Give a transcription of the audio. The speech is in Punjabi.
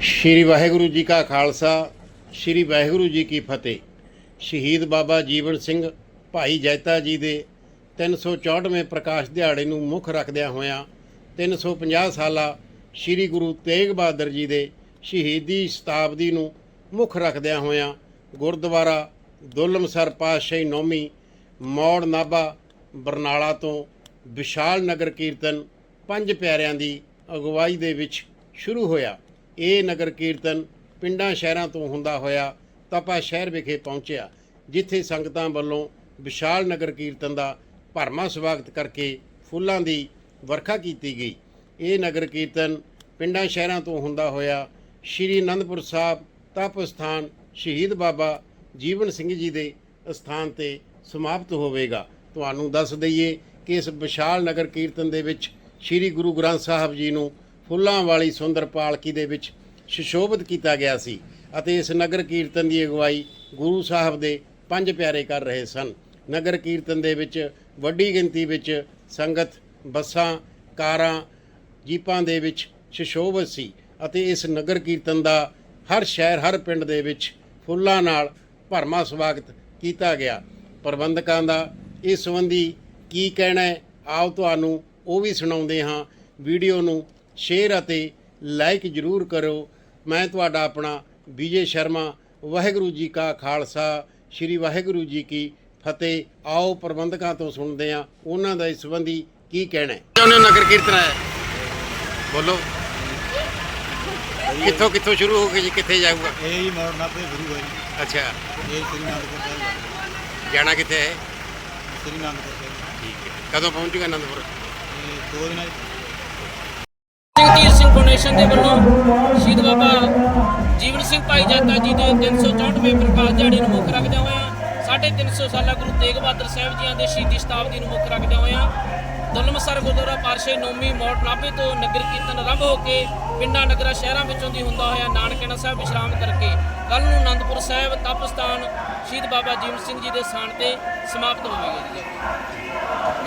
ਸ਼੍ਰੀ ਵਾਹਿਗੁਰੂ ਜੀ ਕਾ ਖਾਲਸਾ, ਸ਼੍ਰੀ ਵਾਹਿਗੁਰੂ ਜੀ ਕੀ ਫਤਿਹ। ਸ਼ਹੀਦ ਬਾਬਾ ਜੀਵਨ ਸਿੰਘ ਭਾਈ ਜੈਤਾ ਜੀ ਦੇ 364ਵੇਂ ਪ੍ਰਕਾਸ਼ ਦਿਹਾੜੇ ਨੂੰ ਮੁੱਖ ਰੱਖਦਿਆਂ ਹੋਇਆਂ 350 ਸਾਲਾ ਸ਼੍ਰੀ ਗੁਰੂ ਤੇਗ ਬਹਾਦਰ ਜੀ ਦੇ ਸ਼ਹੀਦੀ ਸ਼ਤਾਬਦੀ ਨੂੰ ਮੁੱਖ ਰੱਖਦਿਆਂ ਹੋਇਆਂ ਗੁਰਦੁਆਰਾ ਦੁੱਲਮਸਰ ਪਾਤਸ਼ਾਹੀ ਨੌਮੀ ਮੌੜ ਨਾਭਾ, ਬਰਨਾਲਾ ਤੋਂ ਵਿਸ਼ਾਲ ਨਗਰ ਕੀਰਤਨ ਪੰਜ ਪਿਆਰਿਆਂ ਦੀ ਅਗਵਾਈ ਦੇ ਵਿੱਚ ਸ਼ੁਰੂ ਹੋਇਆ। ਇਹ ਨਗਰ ਕੀਰਤਨ ਪਿੰਡਾਂ ਸ਼ਹਿਰਾਂ ਤੋਂ ਹੁੰਦਾ ਹੋਇਆ ਤਪਾ ਸ਼ਹਿਰ ਵਿਖੇ ਪਹੁੰਚਿਆ, ਜਿੱਥੇ ਸੰਗਤਾਂ ਵੱਲੋਂ ਵਿਸ਼ਾਲ ਨਗਰ ਕੀਰਤਨ ਦਾ ਭਰਮਾ ਸਵਾਗਤ ਕਰਕੇ ਫੁੱਲਾਂ ਦੀ ਵਰਖਾ ਕੀਤੀ ਗਈ। ਇਹ ਨਗਰ ਕੀਰਤਨ ਪਿੰਡਾਂ ਸ਼ਹਿਰਾਂ ਤੋਂ ਹੁੰਦਾ ਹੋਇਆ ਸ਼੍ਰੀ ਅਨੰਦਪੁਰ ਸਾਹਿਬ ਤਪ ਸਥਾਨ ਸ਼ਹੀਦ ਬਾਬਾ ਜੀਵਨ ਸਿੰਘ ਜੀ ਦੇ ਸਥਾਨ ਤੇ ਸਮਾਪਤ ਹੋਵੇਗਾ। ਤੁਹਾਨੂੰ ਦੱਸ ਦਈਏ ਕਿ ਇਸ ਵਿਸ਼ਾਲ ਨਗਰ ਕੀਰਤਨ ਦੇ ਵਿੱਚ ਸ੍ਰੀ ਗੁਰੂ ਗ੍ਰੰਥ ਸਾਹਿਬ ਜੀ ਨੂੰ ਫੁੱਲਾਂ ਵਾਲੀ ਸੁੰਦਰ ਪਾਲਕੀ ਦੇ ਵਿੱਚ ਸੁਸ਼ੋਭਿਤ ਕੀਤਾ ਗਿਆ ਸੀ ਅਤੇ ਇਸ ਨਗਰ ਕੀਰਤਨ ਦੀ ਅਗਵਾਈ ਗੁਰੂ ਸਾਹਿਬ ਦੇ ਪੰਜ ਪਿਆਰੇ ਕਰ ਰਹੇ ਸਨ। ਨਗਰ ਕੀਰਤਨ ਦੇ ਵਿੱਚ ਵੱਡੀ ਗਿਣਤੀ ਵਿੱਚ ਸੰਗਤ, ਬੱਸਾਂ, ਕਾਰਾਂ, ਜੀਪਾਂ ਦੇ ਵਿੱਚ ਸੁਸ਼ੋਭਿਤ ਸੀ ਅਤੇ ਇਸ ਨਗਰ ਕੀਰਤਨ ਦਾ ਹਰ ਸ਼ਹਿਰ, ਹਰ ਪਿੰਡ ਦੇ ਵਿੱਚ ਫੁੱਲਾਂ ਨਾਲ ਭਰਮਾ ਸਵਾਗਤ ਕੀਤਾ ਗਿਆ। ਪ੍ਰਬੰਧਕਾਂ ਦਾ ਇਸ ਸੰਬੰਧੀ ਕੀ ਕਹਿਣਾ ਹੈ ਆਪ ਤੁਹਾਨੂੰ ਉਹ ਵੀ ਸੁਣਾਉਂਦੇ ਹਾਂ। ਵੀਡੀਓ ਨੂੰ ਸ਼ੇਅਰ ਅਤੇ ਲਾਈਕ ਜਰੂਰ ਕਰੋ ਮੈਂ ਤੁਹਾਡਾ ਆਪਣਾ ਵਿਜੇ ਸ਼ਰਮਾ ਵਾਹਿਗੁਰੂ ਜੀ ਕਾ ਖਾਲਸਾ ਸ੍ਰੀ ਵਾਹਿਗੁਰੂ ਜੀ ਕੀ ਫਤਿਹ। ਆਓ ਪ੍ਰਬੰਧਕਾਂ ਤੋਂ ਸੁਣਦੇ ਹਾਂ ਉਹਨਾਂ ਦਾ ਇਸ ਸੰਬੰਧੀ ਕੀ ਕਹਿਣਾ ਹੈ। ਉਹਨੇ ਨਗਰ ਕੀਰਤਨ ਆਇਆ ਬੋਲੋ। ਕਿੱਥੋਂ ਕਿੱਥੋਂ ਸ਼ੁਰੂ ਹੋ ਕੇ ਜੀ ਕਿੱਥੇ ਜਾਊਗਾ? ਇਹ ਹੀ ਮੋੜਨਾ ਤੇ ਗੁਰੂ ਹੈ ਜੀ। ਅੱਛਾ। ਇਹ ਸ੍ਰੀ ਅਨੰਦਪੁਰ ਸਾਹਿਬ ਲੱਗਦਾ। ਜਾਣਾ ਕਿੱਥੇ ਹੈ? ਸ੍ਰੀ ਅਨੰਦਪੁਰ ਸਾਹਿਬ ਠੀਕ ਹੈ। ਕਦੋਂ ਪਹੁੰਚੂਗਾ ਆਨੰਦਪੁਰ ਇਹ ਦੋ ਦਿਨਾਂ 'ਚ। ਫਾਊਂਡੇਸ਼ਨ ਦੇ ਵੱਲੋਂ ਸ਼ਹੀਦ ਬਾਬਾ ਜੀਵਨ ਸਿੰਘ ਭਾਈ ਜੱਤਾ ਜੀ ਦੇ 364ਵੇਂ ਪ੍ਰਕਾਸ਼ ਦਿਹਾੜੇ ਨੂੰ ਮੁੱਖ ਰੱਖਦਿਆਂ ਹੋਇਆਂ, ਸਾਢੇ 300 ਸਾਲਾ ਗੁਰੂ ਤੇਗ ਬਹਾਦਰ ਸਾਹਿਬ ਜੀਆਂ ਦੇ ਸ਼ਹੀਦੀ ਸ਼ਤਾਬਦੀ ਨੂੰ ਮੁੱਖ ਰੱਖਦਿਆਂ ਹੋਇਆਂ, ਦੁੱਲਮਸਰ ਗੁਰਦੁਆਰਾ ਪਾਰਸ਼ੇ ਨੌਮੀ ਮੋੜ ਨਾਭੇ ਤੋਂ ਨਗਰ ਕੀਰਤਨ ਆਰੰਭ ਹੋ ਕੇ ਪਿੰਡਾਂ, ਨਗਰਾਂ, ਸ਼ਹਿਰਾਂ ਵਿੱਚੋਂ ਦੀ ਹੁੰਦਾ ਹੋਇਆ ਨਾਨਕਣਾ ਸਾਹਿਬ ਵਿਸ਼ਰਾਮ ਕਰਕੇ ਕੱਲ ਨੂੰ ਆਨੰਦਪੁਰ ਸਾਹਿਬ ਤਪਸਥਾਨ ਸ਼ਹੀਦ ਬਾਬਾ ਜੀਵਨ ਸਿੰਘ ਜੀ ਦੇ ਸਥਾਨ ਤੇ ਸਮਾਪਤ ਹੋਵੇਗਾ